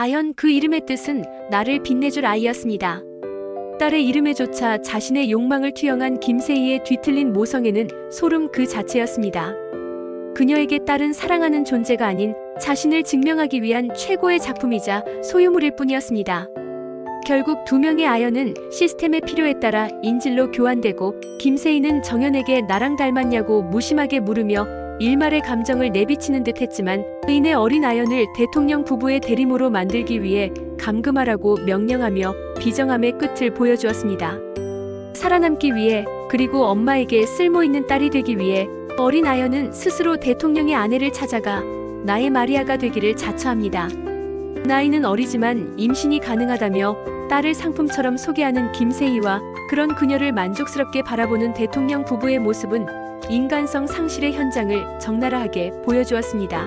아연 그 이름의 뜻은 나를 빛내줄 아이였습니다. 딸의 이름에조차 자신의 욕망을 투영한 김세희의 뒤틀린 모성애는 소름 그 자체였습니다. 그녀에게 딸은 사랑하는 존재가 아닌 자신을 증명하기 위한 최고의 작품이자 소유물일 뿐이었습니다. 결국 두 명의 아연은 시스템의 필요에 따라 인질로 교환되고 김세희는 정연에게 나랑 닮았냐고 무심하게 물으며 일말의 감정을 내비치는 듯 했지만 의인의 어린 아연을 대통령 부부의 대리모로 만들기 위해 감금하라고 명령하며 비정함의 끝을 보여주었습니다. 살아남기 위해 그리고 엄마에게 쓸모있는 딸이 되기 위해 어린 아연은 스스로 대통령의 아내를 찾아가 나의 마리아가 되기를 자처합니다. 나이는 어리지만 임신이 가능하다며 딸을 상품처럼 소개하는 김세희와 그런 그녀를 만족스럽게 바라보는 대통령 부부의 모습은 인간성 상실의 현장을 적나라하게 보여주었습니다.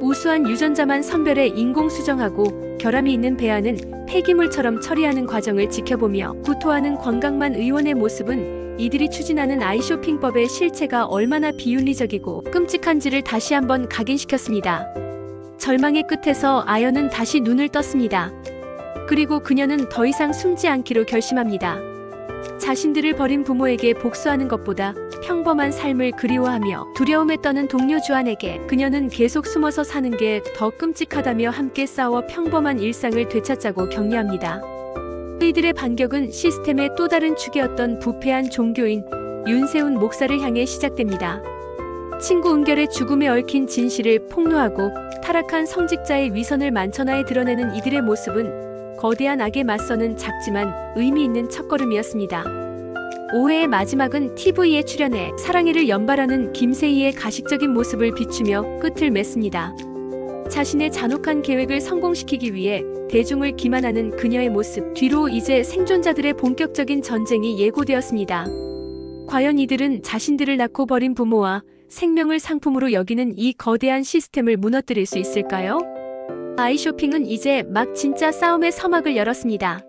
우수한 유전자만 선별해 인공 수정하고 결함이 있는 배아는 폐기물처럼 처리하는 과정을 지켜보며 구토하는 관광만 의원의 모습은 이들이 추진하는 아이쇼핑법의 실체가 얼마나 비윤리적이고 끔찍한지를 다시 한번 각인시켰습니다. 절망의 끝에서 아연은 다시 눈을 떴습니다. 그리고 그녀는 더 이상 숨지 않기로 결심합니다. 자신들을 버린 부모에게 복수하는 것보다 평범한 삶을 그리워하며 두려움에 떠는 동료 주안에게 그녀는 계속 숨어서 사는 게 더 끔찍하다며 함께 싸워 평범한 일상을 되찾자고 격려합니다. 이들의 반격은 시스템의 또 다른 축이었던 부패한 종교인 윤세훈 목사를 향해 시작됩니다. 친구 은결의 죽음에 얽힌 진실을 폭로하고 타락한 성직자의 위선을 만천하에 드러내는 이들의 모습은 거대한 악에 맞서는 작지만 의미 있는 첫걸음이었습니다. 5회의 마지막은 TV에 출연해 사랑해를 연발하는 김세희의 가식적인 모습을 비추며 끝을 맺습니다. 자신의 잔혹한 계획을 성공시키기 위해 대중을 기만하는 그녀의 모습 뒤로 이제 생존자들의 본격적인 전쟁이 예고되었습니다. 과연 이들은 자신들을 낳고 버린 부모와 생명을 상품으로 여기는 이 거대한 시스템을 무너뜨릴 수 있을까요? 아이쇼핑은 이제 막 진짜 싸움의 서막을 열었습니다.